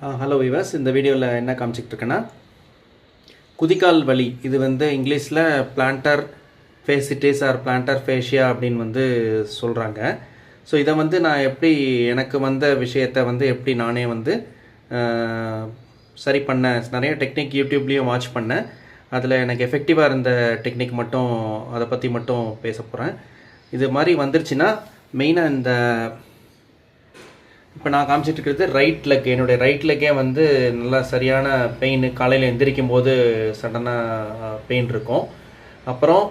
Hello விவாஸ் இந்த வீடியோவில் என்ன காமிச்சிட்டு இருக்கேன்னா குதிகால் வலி. இது வந்து இங்கிலீஷில் plantar fasciitis or plantar fascia அப்படின்னு வந்து சொல்கிறாங்க ஸோ இதை வந்து நான் எப்படி எனக்கு வந்த விஷயத்தை வந்து எப்படி நானே வந்து சரி பண்ணேன் நிறைய டெக்னிக் யூடியூப்லேயும் வாட்ச் பண்ணேன் அதில் எனக்கு எஃபெக்டிவாக இருந்த டெக்னிக் மட்டும் அதை பற்றி மட்டும் பேச போகிறேன் இது மாதிரி வந்துருச்சுன்னா மெயினாக இந்த இப்போ நான் காமிச்சிட்டு இருக்கிறது ரைட் லெக் என்னுடைய ரைட் லெக்கே வந்து நல்லா சரியான பெயின் காலையில் எந்திரிக்கும் போது சடனாக பெயின் இருக்கும். அப்புறம்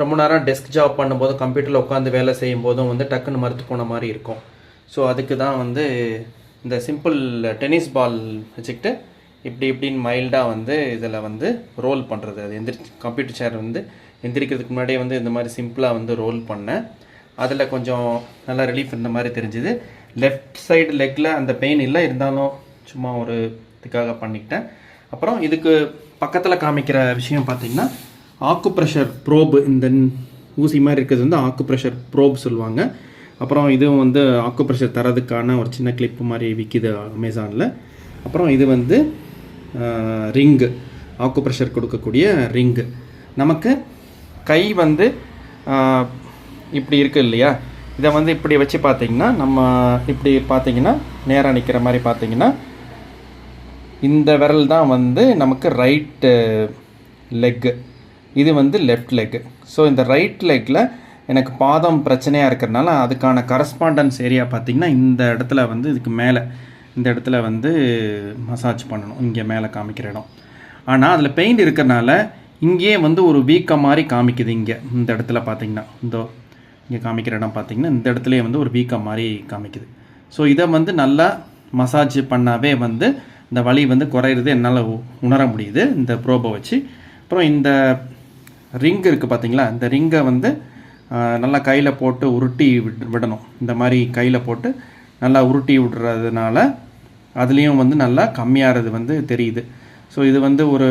ரொம்ப நேரம் டெஸ்க் ஜாப் பண்ணும்போது கம்ப்யூட்டரில் உட்காந்து வேலை செய்யும் போதும் வந்து டக்குன்னு மறுத்து போன மாதிரி இருக்கும். ஸோ அதுக்கு தான் வந்து இந்த சிம்பிள் டென்னிஸ் பால் வச்சுக்கிட்டு இப்படி இப்படின்னு மைல்டாக வந்து இதில் வந்து ரோல் பண்ணுறது அது எந்திரி கம்ப்யூட்டர் சேர் வந்து எந்திரிக்கிறதுக்கு முன்னாடியே வந்து இந்த மாதிரி சிம்பிளாக வந்து ரோல் பண்ணேன். அதில் கொஞ்சம் நல்லா ரிலீஃப் இருந்த மாதிரி தெரிஞ்சுது. லெஃப்ட் சைடு லெக்கில் அந்த பெயின் இல்லை இருந்தாலும் சும்மா ஒரு இதுக்காக பண்ணிக்கிட்டேன். அப்புறம் இதுக்கு பக்கத்தில் காமிக்கிற விஷயம் பார்த்தீங்கன்னா ஆக்கு ப்ரெஷர் ப்ரோபு இந்த ஊசி மாதிரி இருக்கிறது வந்து ஆக்கு ப்ரெஷர் ப்ரோப் சொல்லுவாங்க. அப்புறம் இதுவும் வந்து ஆக்கு ப்ரெஷர் தரதுக்கான ஒரு சின்ன கிளிப்பு மாதிரி விற்கிது அமேசானில் அப்புறம் இது வந்து ரிங்கு ஆக்கு ப்ரெஷர் கொடுக்கக்கூடிய ரிங்கு நமக்கு கை வந்து இப்படி இருக்கு இல்லையா? இதை வந்து இப்படி வச்சு பார்த்தீங்கன்னா நம்ம இப்படி பார்த்தீங்கன்னா நேராக நிற்கிற மாதிரி பார்த்தீங்கன்னா இந்த விரல் தான் வந்து நமக்கு ரைட்டு லெக்கு இது வந்து லெஃப்ட் லெக்கு ஸோ இந்த ரைட் லெக்கில் எனக்கு பாதம் பிரச்சனையாக இருக்கிறதுனால அதுக்கான கரஸ்பாண்டன்ஸ் ஏரியா பார்த்திங்கன்னா இந்த இடத்துல வந்து இதுக்கு மேலே இந்த இடத்துல வந்து மசாஜ் பண்ணணும். இங்கே மேலே காமிக்கிற இடம். ஆனால் அதில் பெயிண்ட் இருக்கிறனால இங்கேயே வந்து ஒரு வீக்கம் மாதிரி காமிக்குது இங்கே இந்த இடத்துல பார்த்தீங்கன்னா. இந்த இங்கே காமிக்கிற இடம் பார்த்தீங்கன்னா இந்த இடத்துலயே வந்து ஒரு வீக்கம் மாதிரி காமிக்குது. ஸோ இதை வந்து நல்லா மசாஜ் பண்ணாவே வந்து இந்த வலி வந்து குறையிறது என்னால் உணர முடியுது. இந்த ப்ரோபை வச்சு. அப்புறம் இந்த ரிங் இருக்குது பார்த்தீங்களா இந்த ரிங்கை வந்து நல்லா கையில் போட்டு உருட்டி விட் விடணும். இந்த மாதிரி கையில் போட்டு நல்லா உருட்டி விடுறதுனால அதுலேயும் வந்து நல்லா கம்மியாகிறது வந்து தெரியுது. ஸோ இது வந்து ஒரு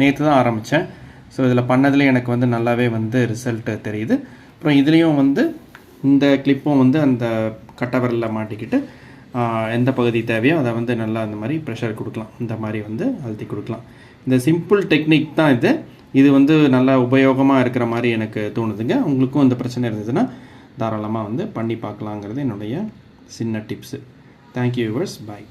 நேற்று தான் ஆரம்பித்தேன் ஸோ இதில் பண்ணதுலேயே எனக்கு வந்து நல்லாவே வந்து ரிசல்ட்டு தெரியுது. அப்புறம் இதுலேயும் வந்து இந்த கிளிப்பும் வந்து அந்த கட்டவரில் மாட்டிக்கிட்டு எந்த பகுதி தேவையோ அதை வந்து நல்லா அந்த மாதிரி ப்ரெஷர் கொடுக்கலாம். இந்த மாதிரி வந்து அழுத்தி கொடுக்கலாம். இந்த சிம்பிள் டெக்னிக் தான் இது. இது வந்து நல்லா உபயோகமாக இருக்கிற மாதிரி எனக்கு தோணுதுங்க. உங்களுக்கும் இந்த பிரச்சனை இருந்ததுன்னா தாராளமாக வந்து பண்ணி பார்க்கலாங்கிறது என்னுடைய சின்ன டிப்ஸு தேங்க்யூ யூவர்ஸ் பாய்